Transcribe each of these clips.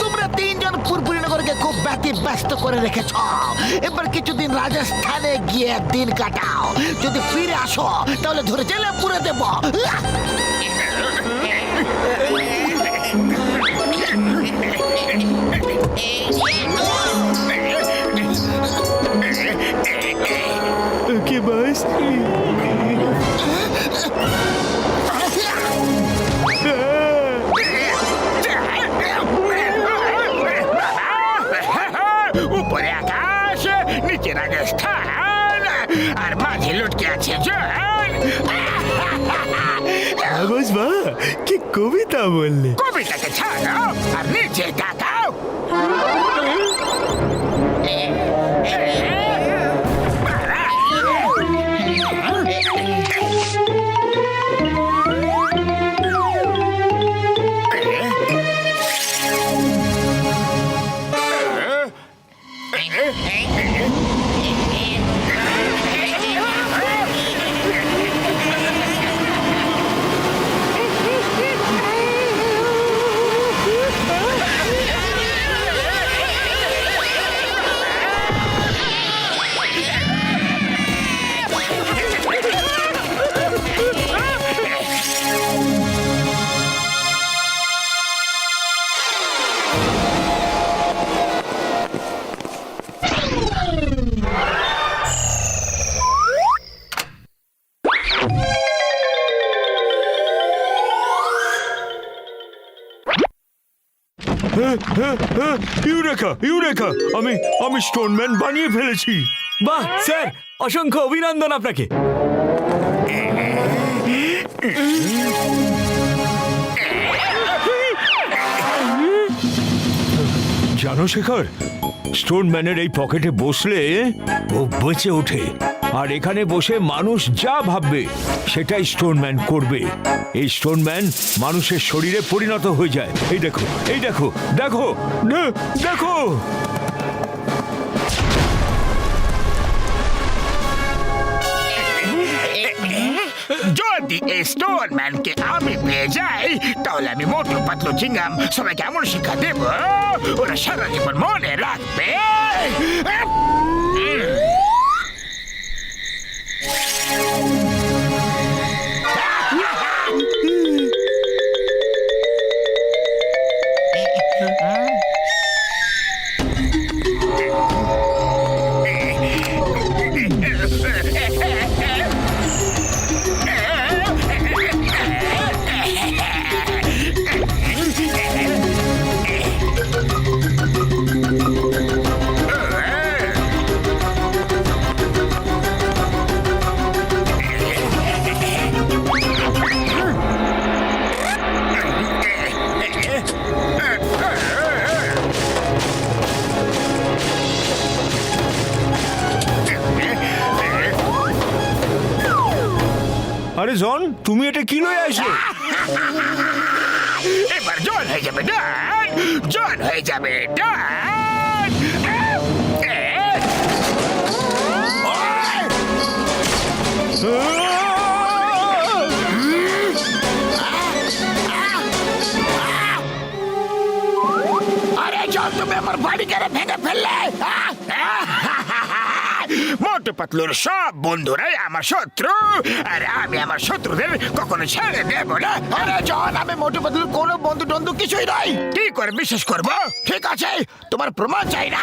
তোমরা তিনজন পুরপুরিনগরকে খুব ব্যতি ব্যস্ত করে রেখেছ। এবার কিছুদিন রাজস্থানে গিয়ে দিন কাটাও। যদি ফিরে আসো তাহলে ধরে জেলে পুরে দেবো। ওকে বস উপরে আকাশ নিচে রাজস্থান আর মাঝে লটকে আছে জল বস বা কি কবিতা বললে কবিতাকে ছাড়ো আর নিচে তাকাও ইউরেকা ইউরেকা। আমি আমি স্টোনম্যান বানিয়ে ফেলেছি। বাহ স্যার অসংখ্য অভিনন্দন আপনাকে। জানো শেখর স্টোনম্যানের এই পকেটে বসলে ও বেঁচে ওঠে। আর এখানে বসে মানুষ যা ভাববে, সেটাই স্টোনম্যান করবে। এই স্টোনম্যান মানুষের শরীরে পরিণত হয়ে যায়। এই দেখো এই দেখো দেখো দেখো। যদি এই স্টোর ম্যানকে আমি পেয়ে যাই, তাহলে আমি মোটু পাতলু চিংগাম সবাইকে শিক্ষা দেব, ওরা সারা জীবন মনে রাখবে। আরে জন, তুমি এটা কি লয়ে আসো এবার জল হয়ে যাবে, ডান। জল হয়ে যাবে, ডান। আরে জন, তুমি আমার বাড়ি কেড়ে ভেঙে ফেললে! মোটু পাতলুর সব বন্ধুরাই আমার শত্রু। আর আমি আমার শত্রুদের কখনো ছেড়ে দেব না। আরে জন আমি মোটু পাতলুর কোনো বন্ধু টন্ধু কিছুই নাই। কি করে বিশ্বাস করব? ঠিক আছে তোমার প্রমাণ চাই না।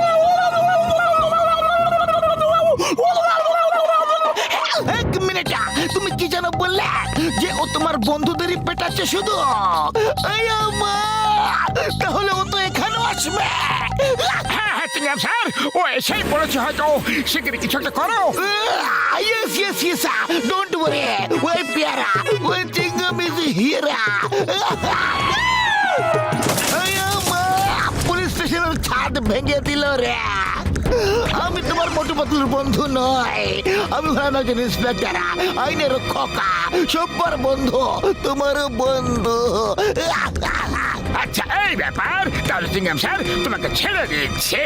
মা তাহলে ও তো এখানে আসবে। হ্যাঁ হ্যাঁ চিংগাম স্যার ও এসেই পড়েছে হয়তো। শিগগিরই কিছু একটা করো। Yes yes yes don't worry ওই পেয়ারা ওই চিংগাম ইজ হিরা। পুলিশ স্টেশনের ছাদ ভেঙে দিল রে। আমি তোমার মোটু পাতলুর বন্ধু নয়। আমি একজন ইন্সপেক্টর আইনের খোকা, সব্বার বন্ধু, তোমার বন্ধু। আচ্ছা এই ব্যাপার। তাহলে চিংগাম স্যার, তোমাকে ছেড়ে দিচ্ছে।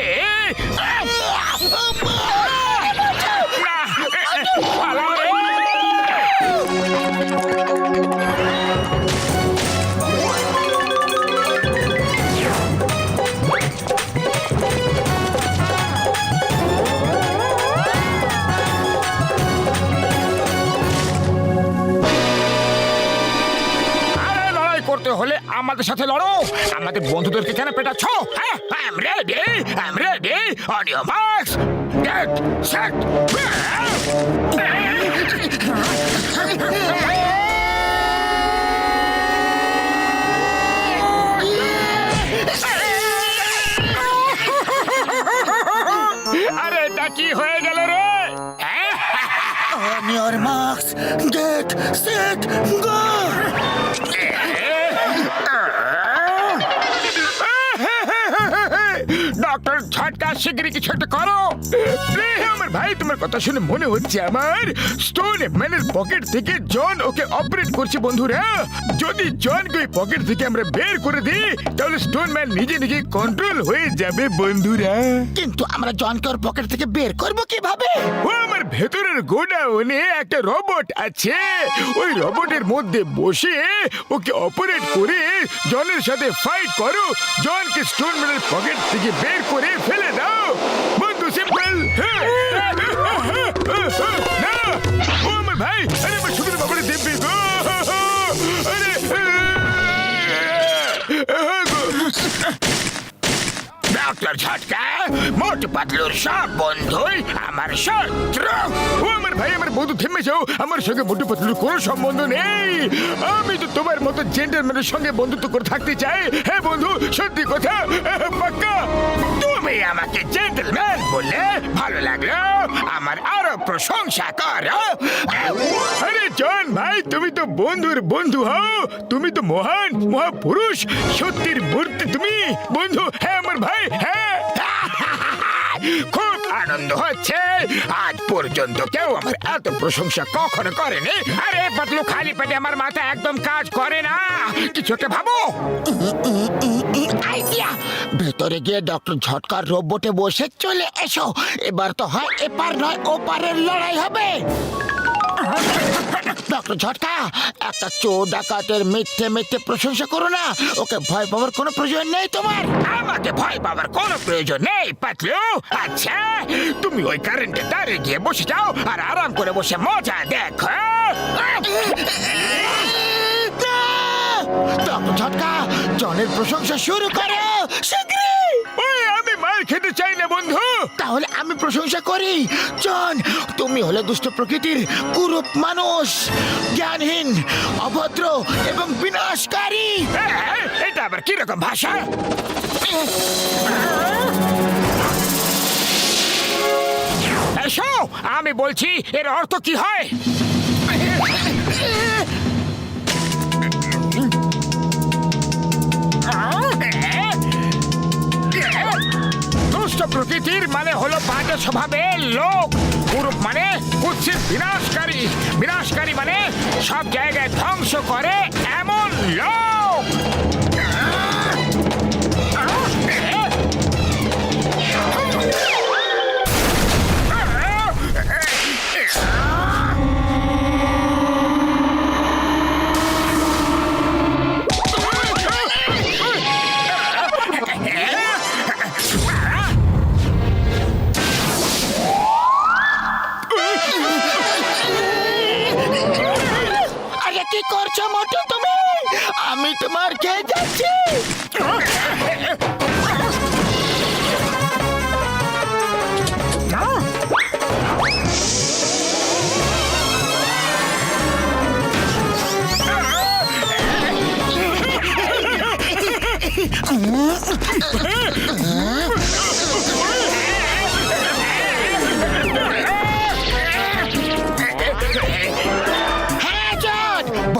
হলে আমাদের সাথে লড়ো। আমাদের বন্ধুদেরকে কেন পেটাচ্ছ? গেট সেট আরে এটা কি হয়ে গেল রে? Your marks, get set, go! Doctor Jhatka শিগগিরই কিছু একটা করো। আমার ভাই তোমার কথা শুনে মনে হচ্ছে আমার। স্টোন ম্যানের পকেট থেকে জন ওকে অপারেট করছে বন্ধুরা। যদি জনকে ওই পকেট থেকে আমরা বের করে দিই তাহলে স্টোন ম্যান নিজে নিজে কন্ট্রোল হয়ে যাবে বন্ধুরা। কিন্তু আমরা জনকে ওর পকেট থেকে বের করব কীভাবে? ও আমার ভেতরের গোডাউনে একটা রোবট আছে। ওই রোবটের মধ্যে বসে ওকে অপারেট করে জনের সাথে ফাইট করো। জনকে স্টোন ম্যানের পকেট থেকে বের করে ফেলে দাও। বন্ধু সিম্পল। ও আমার আমার আরে ডক্টর ঝটকা, মোটু পাতলুর সব বন্ধুই আমার শত্রু। ও আমার ভাই, আমার বন্ধু, থেমে আমার সঙ্গে মোটু পাতলুর কোনো সম্বন্ধ নেই। আমি তো তোমার মতো জেন্টলম্যানের সঙ্গে বন্ধুত্ব করে থাকতে চাই। হ্যাঁ বন্ধু, সত্যি কথা পাক্কা। তুমি আমাকে জেন্টলম্যান বলে ভালো লাগল। আমার আরও প্রশংসা করো। আরে জন ভাই তুমি তো বন্ধুর বন্ধু হও। তুমি তো মহান মহাপুরুষ। সত্যির মূর্তি তুমি। বন্ধু হ্যাঁ আমার ভাই হ্যাঁ। খুব আনন্দ হচ্ছে। আজ পর্যন্ত কেউ আমার এত প্রশংসা কখনো করেনি। আরে, পাতলু খালি পেটে আমার মাথা একদম কাজ করে না। কিছু একটা ভাবো? ভেতরে গিয়ে ডক্টর ঝটকার রোবটে বসে চলে এসো। এবার তো হয় এপার নয় ওপারের লড়াই হবে। ডক্টর ঝটকা একটা চোর ডাকাতের মিথ্যে মিথ্যে প্রশংসা করো না। ওকে ভয় পাওয়ার কোনো প্রয়োজন নেই তোমার। আমাকে ভয় পাওয়ার কোনো প্রয়োজন নেই পাতলু। আচ্ছা তুমি ওই কারেন্টে দাঁড়িয়ে গিয়ে বসে যাও আর আরাম করে বসে মজা দেখো। ডক্টর ঝটকা জনের প্রশংসা শুরু করো শীঘ্রই। খেতে চাই না বন্ধু। তাহলে আমি প্রশংসা করি। জন তুমি হলে দুষ্ট প্রকৃতির কুরূপ মানুষ জ্ঞানহীন অভদ্র এবং বিনাশকারী। এ, এটা আবার কীরকম ভাষা? এসো আমি বলছি এর অর্থ কি হয়? প্রকৃতির মানে হলো বাজে স্বভাবের লোক। কুরূপ মানে কুৎসিত, বিনাশকারী। বিনাশকারী মানে সব জায়গায় ধ্বংস করে এমন লোক।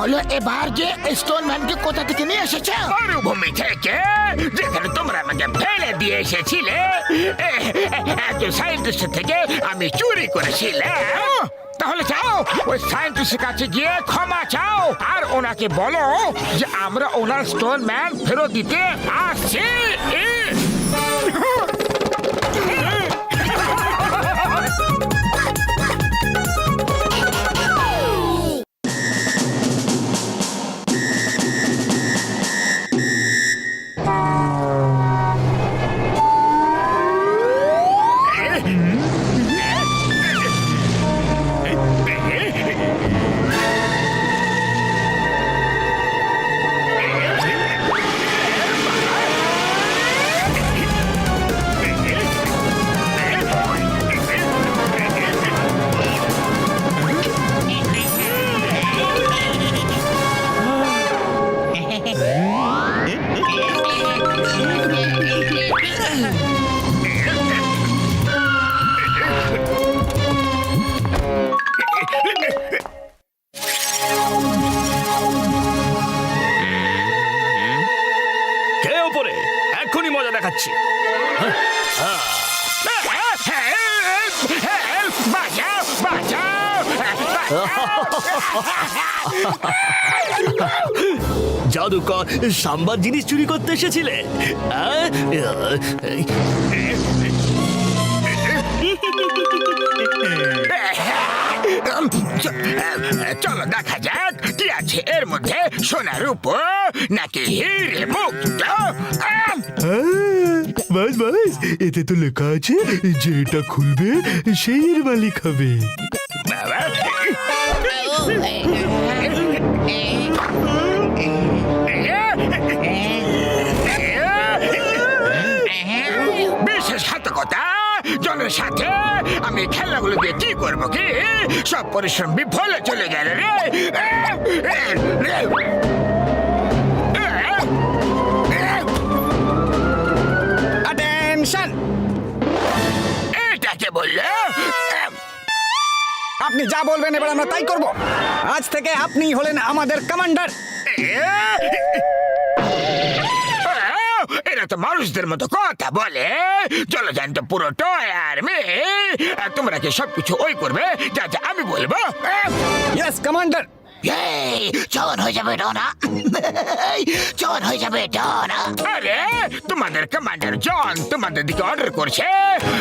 বলো এবার যে স্টোন ম্যানকে কোথা থেকে নিয়ে এসেছে? মরুভূমি থেকে যেখানে তোমরা আমাকে ফেলে দিয়ে এসেছিলে। একজন সায়েন্টিস্ট থেকে আমি চুরি করেছিলাম। তাহলে চাও ওই সায়েন্টিস্টের কাছে গিয়ে ক্ষমা চাও আর ওনাকে বলো যে আমরা ওনার স্টোন ম্যান ফেরত দিতে আসছি। দেখাচ্ছি। জাদুকর সাম্বার জিনিস চুরি করতে এসেছিলে? চলো দেখা যাক কি আছে এর মধ্যে। সোনার উপর নাকি হিরে মুক্ত! বাস বাস। এতে তো লেখা আছে যে এটা খুলবে সেই এর মালিক হবে। বাবা। বিশ্বাসঘাতকতা জনের সাথে আমি খেলাগুলো দিয়ে কি করব কি? সব পরিশ্রম বিফলে চলে গেল রে। বলল? আপনি যা বলবেন এবার আমরা তাই করব। আজ থেকে আপনি হলেন আমাদের কমান্ডার এরা তো মানুষদের মতো কথা বলে। চলো জানতো পুরো টয় আর মেয়ে আর তোমরা কি সবকিছু ওই করবে? যা যা আমি বলব। ইয়েস কমান্ডার চয়ন হয়ে যাবে ডনা। চয়ন হয়ে যাবে ডনা। আরে, তোমাদের কমান্ডার জন তোমাদের দিকে অর্ডার করছে।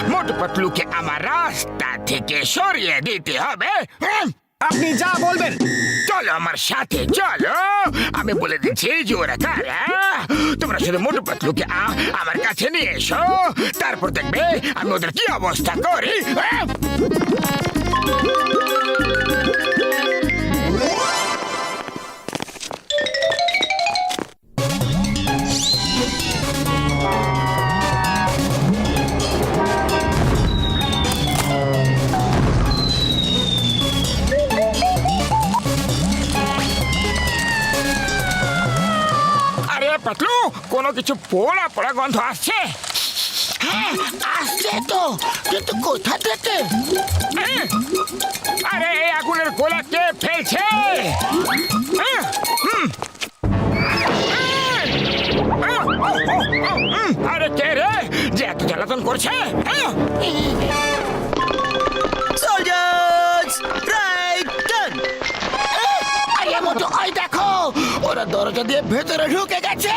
মোটু পাতলুকে আমার রাস্তা থেকে সরিয়ে দিতে হবে। আপনি যা বলবেন। চলো আমার সাথে, চলো। আমি বলে দিচ্ছি যে ওরা কারা তোমরা শুধু মোটু পাতলুকে আমার কাছে নিয়ে এসো। তারপর দেখবে আমি ওদের কি অবস্থা করি কিছু পোড়া পোড়া গন্ধ আসছে হ্যাঁ আসছে তো কিন্তু কোথা থেকে? আরে এই আগুনের গোলা কে ফেলছে হ্যাঁ? হুম। হ্যাঁ। আরে কে রে যে এত জ্বালাতন করছে হ্যাঁ? আরে মতো ওই দেখো ওরা দরজা দিয়ে ভেতরে ঢুকে গেছে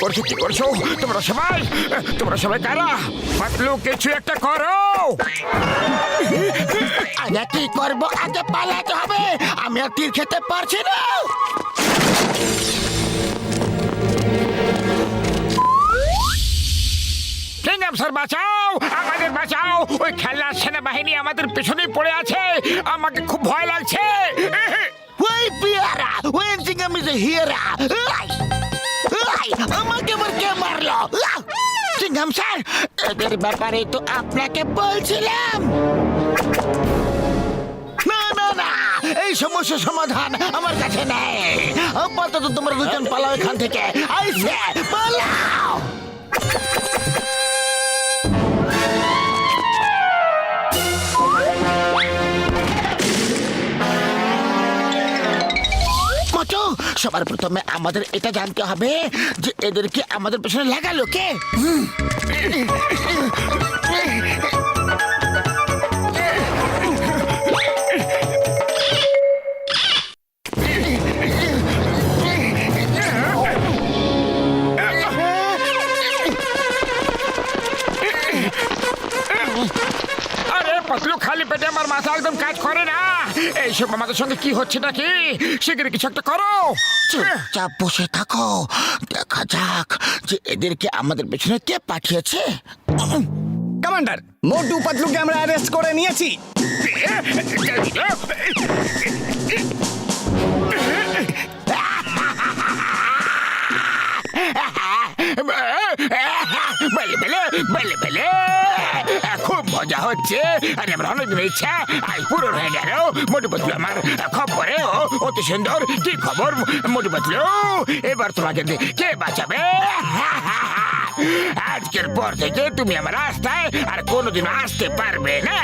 করছ কি করছ? তোমরা সবাই তোমরা সবাই কারা? পাতলু কিছু একটা করো! আগে কি করব? আগে পালাতে হবে। আমি আর তীর খেতে পারছি না। স্যার বাঁচাও! আমাদের বাঁচাও! ওই খেলার সেনাবাহিনী আমাদের পেছনেই পড়ে আছে। আমাকে খুব ভয় লাগছে। ওই পিয়ারা! ওই সিঙ্গাম ইজ হিয়ারা! আমাকে আবার কে মারলো? আহ! সিংহ প্রধান স্যার, এদের ব্যাপারে তো আপনাকে বলছিলাম। না না এই সমস্যার সমাধান আমার কাছে নেই। আপাতত তোমরা দুজন পালাও এখান থেকে। আইসে, পালাও! সবার প্রথমে আমাদের এটা জানতে হবে যে এদেরকে আমাদের পেছনে লাগালো কে? মাথা একদম কাজ করে না। এইসব আমাদের সঙ্গে কি হচ্ছে নাকি? শিগগিরই কিছু একটা করো। চুপচাপ বসে থাকো। দেখা যাক যে এদেরকে আমাদের পেছনে কে পাঠিয়েছে। কমান্ডার মোটু পাতলুকে আমরা অ্যারেস্ট করে নিয়েছি। বলে বলে বলে বলে। মজা হচ্ছে। আরে আমার অনেকদিন ইচ্ছা পূরণ হয়ে গেল। মোটু পাতলু আমার ও, অতি সুন্দর। কি খবর মোটু এবার তোমাকে কে বাঁচাবে? আজকের পর থেকে তুমি আমার রাস্তায় আর কোনোদিন আসতে পারবে না।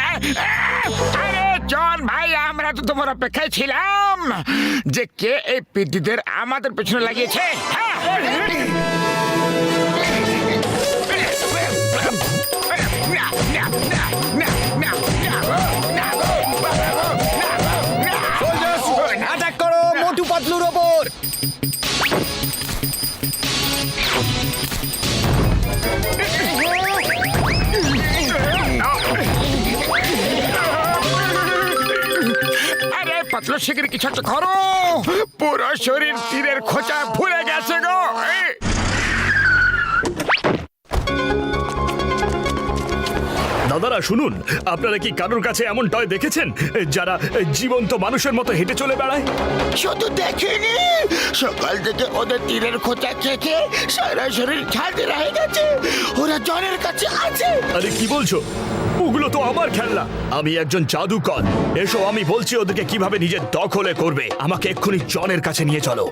আরে জন ভাই, আমরা তো তোমার অপেক্ষায় ছিলাম। যে কে এই পিদ্দিদের আমাদের পেছনে লাগিয়েছে? হ্যাঁ। অ্যাটাক করো মোটু পাতলুর ওপর আরে, পাতলা শিগগির কিছু একটা করো। পুরো শরীর তীরের খোঁচা ভুলে গেছে গো। দাদারা শুনুন। আপনারা কি কারোর কাছে এমন টয় দেখেছেন যারা জীবন্ত মানুষের মতো হেঁটে চলে বেড়ায়? শুধু দেখিনি। সকাল থেকে ওদের তীরের খোঁচা খেয়ে সারা শরীর ঝাঁঝরা হয়ে গেছে। ওরা জনের কাছে আছে। আরে কি বলছো? ওগুলো তো আমার খেলনা। আমি একজন জাদুকর। এসো আমি বলছি ওদেরকে কীভাবে নিজের দখলে করবে। আমাকে এক্ষুনি জনের কাছে নিয়ে চলো।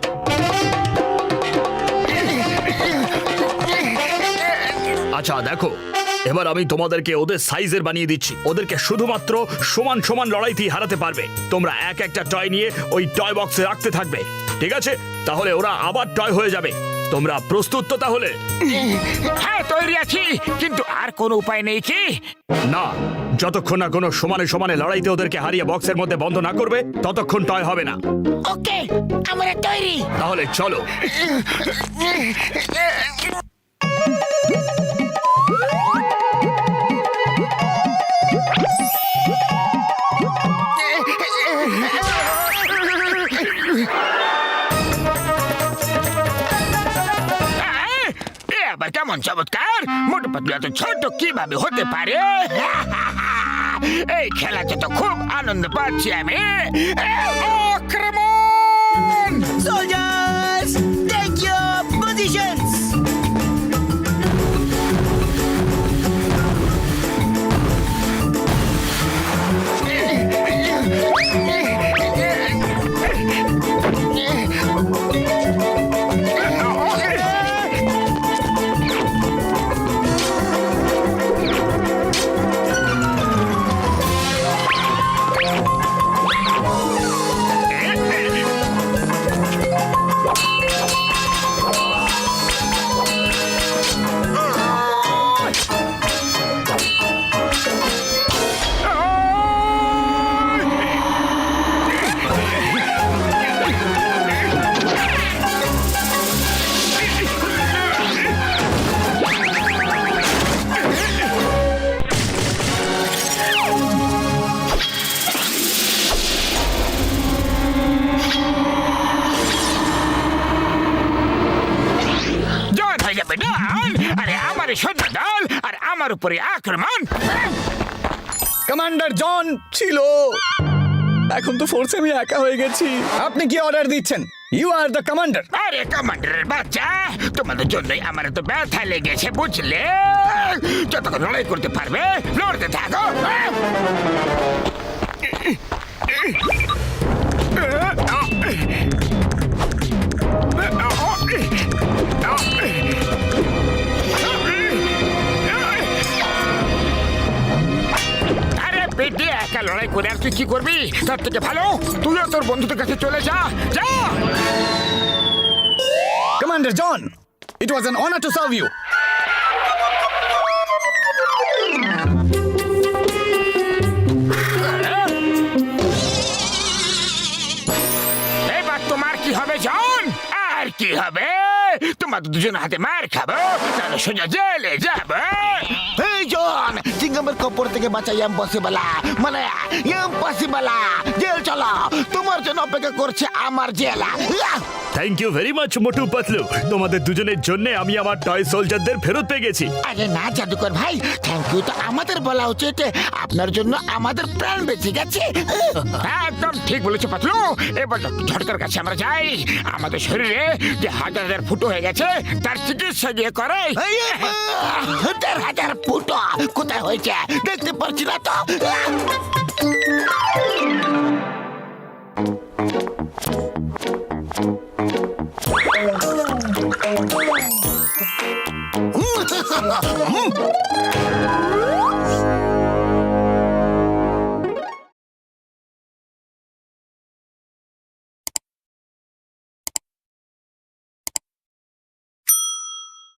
আচ্ছা দেখো এবার আমি তোমাদেরকে ওদের সাইজের বানিয়ে দিচ্ছি। ওদেরকে শুধুমাত্র সমান সমান লড়াইতেই হারাতে পারবে। তোমরা এক একটা টয় নিয়ে ওই টয় বক্সে রাখতে থাকবে। ঠিক আছে? তাহলে ওরা আবার টয় হয়ে যাবে। তোমরা প্রস্তুত তো তাহলে? হ্যাঁ তৈরি আছি। কিন্তু আর কোনো উপায় নেই কি? না যতক্ষণ না কোনো সমানে সমানে লড়াইতে ওদেরকে হারিয়ে বক্সের মধ্যে বন্ধ না করবে ততক্ষণ টয় হবে না। ওকে আমরা তৈরি। তাহলে চলো। আবার কেমন চমৎকার। মোটু পাতলু এত ছোট কীভাবে হতে পারে? এই খেলাতে তো খুব আনন্দ পাচ্ছি আমি। আক্রমণ Soldiers, আমার উপরে আক্রমণ। কমান্ডার জন ছিল। এখন তো ফোর্সে আমি একা হয়ে গেছি। আপনি কি অর্ডার দিচ্ছেন? ইউ আর দ্য কমান্ডার আরে কমান্ডারের বাচ্চা তোমাদের জন্যই আমার তো ব্যথা লেগেছে বুঝলে? যতক্ষণ লড়াই করতে পারবে লড়তে থাকো। পেটে একা লড়াই করে। আর তুই কি করবি? তার থেকে ভালো তুইও তোর বন্ধুদের কাছে চলে যা যা। Commander John it was an honour to serve you এবার তোমার কি হবে জন আর কি হবে? তোমার দুজন হাতে মার খাব তাহলে সোজা জেলে যাবে এই জন চিঙ্গামের কপর থেকে বাঁচা ইম্পসিবল মানে ইম্পসিবল জেল চলো তোমার জন্য অপেক্ষা করছে আমার jail! Thank you very much Motu Patlu তোমাদের দুজনের জন্য আমি আমার টয় সোলজারদের ফেরত পেয়ে গেছি আরে না জাদুকর ভাই থ্যাংক ইউ তো আমাদের বলা উচিত আপনার জন্য আমাদের প্রাণ বেঁচে গেছে একদম ঠিক বলেছ পাতলু এবার ঝটকার কাছে আমরা যাই আমাদের শরীরে যে হাজার হাজার ফুটো হয়ে গেছে তার চিকিৎসা গিয়ে করে। এই, আহ, দেড় হাজার ফুটো কোথায় হয়েছে? দেখতে পাচ্ছি না তো। আহ!